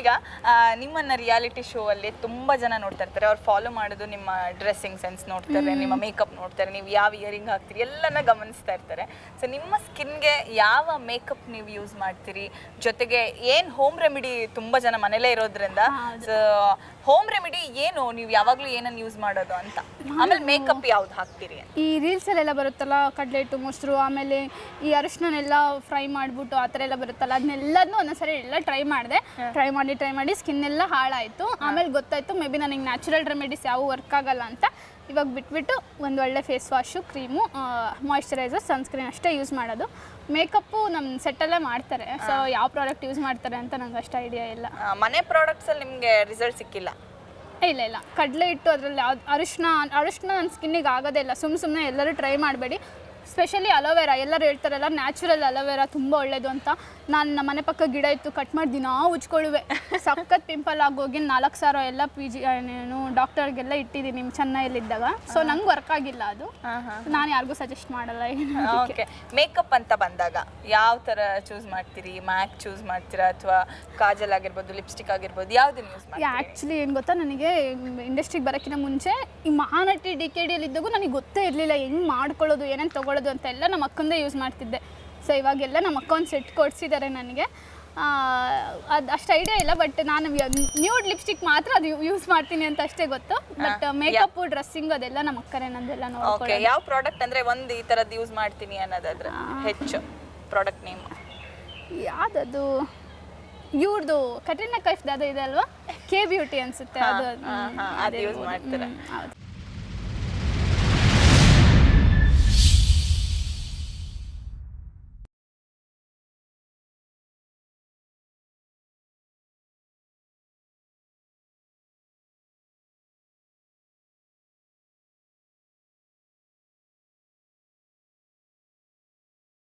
ಈಗ ನಿಮ್ಮನ್ನ reality show ಅಲ್ಲಿ ತುಂಬಾ ಜನ ನೋಡ್ತಾ ಇರ್ತಾರೆ. ಅವ್ರು ಫಾಲೋ ಮಾಡೋದು ನಿಮ್ಮ ಡ್ರೆಸ್ಸಿಂಗ್ ಸೆನ್ಸ್ ನೋಡ್ತಾರೆ ನಿಮ್ಮ ಮೇಕಪ್ ನೋಡ್ತಾರೆ ನೀವು ಯಾವ ಇಯರಿಂಗ್ ಹಾಕ್ತೀರಿ ಎಲ್ಲನ ಗಮನಿಸ್ತಾ ಇರ್ತಾರೆ. ಸೊ ನಿಮ್ಮ ಸ್ಕಿನ್ಗೆ ಯಾವ ಮೇಕಪ್ ನೀವು ಯೂಸ್ ಮಾಡ್ತೀರಿ ಜೊತೆಗೆ ಏನ್ ಹೋಮ್ ರೆಮಿಡಿ ತುಂಬಾ ಜನ ಮನೇಲೇ ಇರೋದ್ರಿಂದ ಸೊ ಹೋಮ್ ರೆಮಿಡಿ ಏನು? ನೀವು ಯಾವಾಗ್ಲೂ ಏನನ್ನ ಯೂಸ್ ಮಾಡೋದು ಅಂತ. ಆಮೇಲೆ ಮೇಕಪ್ ಯಾವ್ದು ಹಾಕ್ತೀರಿ? ಈ ಈ ರೀಲ್ಸಲ್ಲೆಲ್ಲ ಬರುತ್ತಲ್ಲ ಕಡ್ಲೆಟ್ಟು ಮೊಸರು ಆಮೇಲೆ ಈ ಅರಿಶಿನೆಲ್ಲ ಫ್ರೈ ಮಾಡಿಬಿಟ್ಟು ಆ ಥರ ಎಲ್ಲ ಬರುತ್ತಲ್ಲ ಅದನ್ನೆಲ್ಲದನ್ನೂ ಒಂದೊಂದ್ಸರಿ ಎಲ್ಲ ಟ್ರೈ ಮಾಡಿದೆ. ಟ್ರೈ ಮಾಡಿ ಟ್ರೈ ಮಾಡಿ ಸ್ಕಿನ್ ಎಲ್ಲ ಹಾಳಾಯಿತು. ಆಮೇಲೆ ಗೊತ್ತಾಯಿತು ಮೇ ಬಿ ನನಗೆ ನ್ಯಾಚುರಲ್ ರೆಮಿಡೀಸ್ ಯಾವ ವರ್ಕ್ ಆಗಲ್ಲ ಅಂತ. ಇವಾಗ ಬಿಟ್ಬಿಟ್ಟು ಒಂದು ಒಳ್ಳೆ face wash cream moisturiser sunscreen ಅಷ್ಟೇ ಯೂಸ್ ಮಾಡೋದು. ಮೇಕಪ್ಪು ನಮ್ಮ ಸೆಟ್ಟಲ್ಲೇ ಮಾಡ್ತಾರೆ. ಸೊ ಯಾವ ಪ್ರಾಡಕ್ಟ್ ಯೂಸ್ ಮಾಡ್ತಾರೆ ಅಂತ ನಂಗೆ ಅಷ್ಟು ಐಡಿಯಾ ಇಲ್ಲ. ಮನೆ ಪ್ರಾಡಕ್ಟ್ಸ್ ಅಲ್ಲಿ ನಿಮ್ಗೆ ರಿಸಲ್ಟ್ ಸಿಕ್ಕಿಲ್ಲ? ಇಲ್ಲ ಇಲ್ಲ. ಕಡಲೆ ಇಟ್ಟು ಅದರಲ್ಲಿ ಯಾವ್ದು ಅರಿಶಿನ ಅರಿಶಿನ ನನ್ನ ಸ್ಕಿನ್ನಿಗೆ ಆಗೋದೇ ಇಲ್ಲ. ಸುಮ್ಮ ಸುಮ್ಮನೆ ಎಲ್ಲರೂ ಟ್ರೈ ಮಾಡಬೇಡಿ. ಸ್ಪೆಷಲಿ ಅಲೋವೆರಾ ಎಲ್ಲರೂ ಹೇಳ್ತಾರಲ್ಲ ನ್ಯಾಚುರಲ್ ಅಲೋವೆರಾ ತುಂಬ ಒಳ್ಳೇದು ಅಂತ. ನಾನು ನಮ್ಮ ಮನೆ ಪಕ್ಕ ಗಿಡ ಇತ್ತು ಕಟ್ ಮಾಡಿ ದಿನಾ ಉಜ್ಕೊಳ್ಳುವೆ ಸಖತ್ ಪಿಂಪಲ್ ಆಗೋಗಿ ನಾಲ್ಕು ಸಾವಿರ ಎಲ್ಲ ಪಿ ಜಿ ಏನು ಡಾಕ್ಟರ್ಗೆಲ್ಲ ಇಟ್ಟಿದ್ದೀನಿ ನಿಮ್ಮ ಚೆನ್ನೈಯಲ್ಲಿದ್ದಾಗ. ಸೊ ನಂಗೆ ವರ್ಕ್ ಆಗಿಲ್ಲ ಅದು. ನಾನು ಯಾರಿಗೂ ಸಜೆಸ್ಟ್ ಮಾಡಲ್ಲ ಓಕೆ ಮೇಕಪ್ ಅಂತ ಬಂದಾಗ ಯಾವ ತರ ಚೂಸ್ ಮಾಡ್ತೀರಿ? ಮ್ಯಾಕ್ ಚೂಸ್ ಮಾಡ್ತೀರಾ? ಅಥವಾ ಕಾಜಲ್ ಆಗಿರ್ಬೋದು ಲಿಪ್ಸ್ಟಿಕ್ ಆಗಿರ್ಬೋದು ಯಾವ್ದನ್ನ ಯೂಸ್ ಆ್ಯಕ್ಚುಲಿ ಏನು ಗೊತ್ತಾ? ನನಗೆ ಇಂಡಸ್ಟ್ರಿಗೆ ಬರೋಕ್ಕಿಂತ ಮುಂಚೆ ಈ ಮಹಾನಟಿ ಡಿ ಕೆ ಡಿಯಲ್ಲಿ ಇದ್ದಾಗೂ ನನಗೆ ಗೊತ್ತೇ ಇರಲಿಲ್ಲ ಹೆಂಗೆ ಮಾಡ್ಕೊಳ್ಳೋದು ಏನೇನು ತೊಗೊಳ್ಳೋದು ಅಂತ ಎಲ್ಲ ನಮ್ಮ ಅಕ್ಕಂದೇ ಯೂಸ್ ಮಾಡ್ತಿದ್ದೆ. ಸೊ ಇವಾಗೆಲ್ಲ ನಮ್ಮ ಅಕ್ಕ ಒಂದು ಸೆಟ್ ಕೊಡಿಸಿದ್ದಾರೆ ನನಗೆ. ಅದು ಅಷ್ಟು ಐಡಿಯಾ ಇಲ್ಲ ಬಟ್ ನಾನು ನ್ಯೂಡ್ ಲಿಪ್ಸ್ಟಿಕ್ ಮಾತ್ರ ಅದು ಯೂಸ್ ಮಾಡ್ತೀನಿ ಅಂತ ಅಷ್ಟೇ ಗೊತ್ತು. ಬಟ್ ಮೇಕಪ್ ಡ್ರೆಸ್ಸಿಂಗ್ ಅದೆಲ್ಲ ನಮ್ಮ ಅಕ್ಕರೇ ನಂದೆಲ್ಲ ಓಕೆ ಯಾವ ಪ್ರಾಡಕ್ಟ್ ಅಂದ್ರೆ ಒಂದು ಈ ಥರದ್ದು ಯೂಸ್ ಮಾಡ್ತೀನಿ ಅನ್ನೋದಾದ್ರೆ ಹೆಚ್ಚು ಪ್ರಾಡಕ್ಟ್ ನೇಮ್ ಯಾವ್ದದು? ಇವ್ರದ್ದು ಕಟ್ರಿನಾ ಕೈಫ್ದು ಅದು ಇದೆ ಅಲ್ವಾ? ಕೆ ಬ್ಯೂಟಿ ಅನ್ಸುತ್ತೆ ಅದು. ಅದು ಯೂಸ್ ಮಾಡ್ತೀರಾ? ಹೌದು.